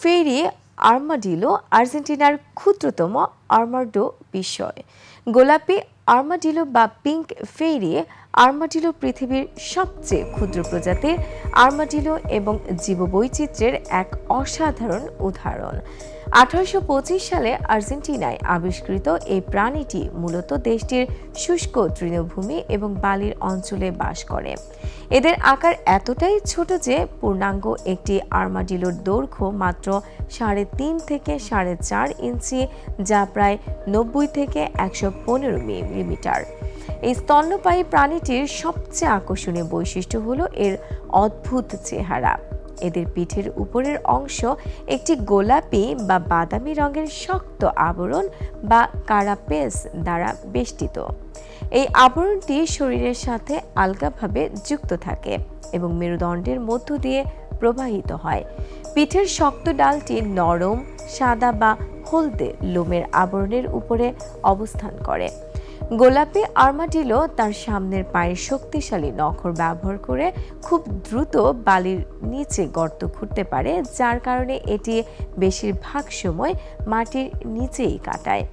ফেরি armadillo আর্জেন্টিনার ক্ষুদ্রতম আর্মাডো বিষয়। গোলাপি আর্মাডিলো বা পিঙ্ক ফেরি আর্মাডিলো পৃথিবীর সবচেয়ে ক্ষুদ্র প্রজাতির আর্মাডিলো এবং জীববৈচিত্র্যের এক অসাধারণ উদাহরণ। আঠারোশো পঁচিশ সালে আর্জেন্টিনায় আবিষ্কৃত এই প্রাণীটি মূলত দেশটির শুষ্ক তৃণভূমি এবং বালির অঞ্চলে বাস করে। এদের আকার এতটাই ছোট যে পূর্ণাঙ্গ একটি আর্মাডিলোর দৈর্ঘ্য মাত্র সাড়ে তিন থেকে সাড়ে চার ইঞ্চি, যা প্রায় নব্বই থেকে একশো পনেরো মিলিমিটার। এই স্তন্যপায়ী প্রাণীটির সবচেয়ে আকর্ষণীয় বৈশিষ্ট্য হলো এর অদ্ভুত চেহারা। এদের পিঠের উপরের অংশ একটি গোলাপি বা বাদামি রঙের শক্ত আবরণ বা কারাপেস দ্বারা বেষ্টিত। এই আবরণটি শরীরের সাথে আলগাভাবে যুক্ত থাকে এবং মেরুদণ্ডের মধ্য দিয়ে প্রবাহিত হয়। পিঠের শক্ত ডালটি নরম, সাদা বা হলদে লোমের আবরণের উপরে অবস্থান করে। গোলাপি আর্মাডিলো তার সামনের পায়ের শক্তিশালী নখর ব্যবহার করে খুব দ্রুত বালির নিচে গর্ত খুঁড়তে পারে, যার কারণে এটি বেশিরভাগ সময় মাটির নিচেই কাটায়।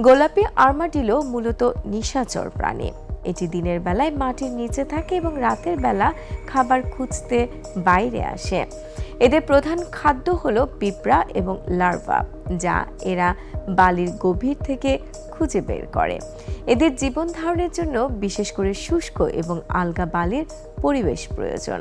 গোলাপি আর্মাডিলো মূলত নিশাচর প্রাণী। এটি দিনের বেলায় মাটির নিচে থাকে এবং রাতের বেলা খাবার খুঁজতে বাইরে আসে। এদের প্রধান খাদ্য হলো পিঁপড়া এবং লার্ভা, যা এরা বালির গভীর থেকে খুঁজে বের করে। এদের জীবন ধারণের জন্য বিশেষ করে শুষ্ক এবং আলগা বালির পরিবেশ প্রয়োজন।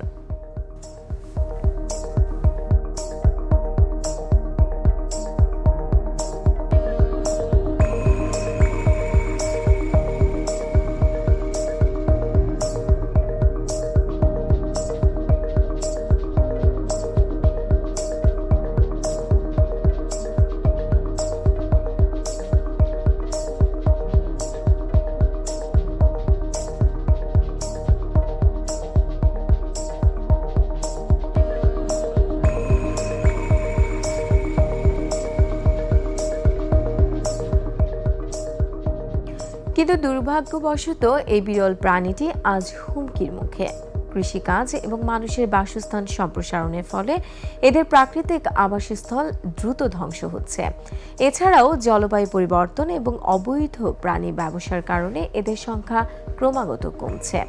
কিন্তু দুর্ভাগ্যবশত এই বিরল প্রাণীটি আজ হুমকির মুখে। কৃষিকাজ এবং মানুষের বাসস্থান সম্প্রসারণের ফলে এদের প্রাকৃতিক আবাসস্থল দ্রুত ধ্বংস হচ্ছে। এছাড়াও জলবায়ু পরিবর্তন এবং অবৈধ প্রাণী ব্যবসার কারণে এদের সংখ্যা ক্রমাগত কমছে।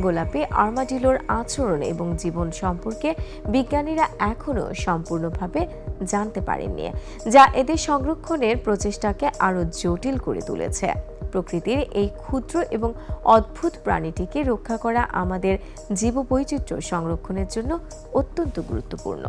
গোলাপি আর্মাডিলোর আচরণ এবং জীবন সম্পর্কে বিজ্ঞানীরা এখনও সম্পূর্ণভাবে জানতে পারেননি, যা এদের সংরক্ষণের প্রচেষ্টাকে আরও জটিল করে তুলেছে। প্রকৃতির এই ক্ষুদ্র এবং অদ্ভুত প্রাণীটিকে রক্ষা করা আমাদের জীববৈচিত্র্য সংরক্ষণের জন্য অত্যন্ত গুরুত্বপূর্ণ।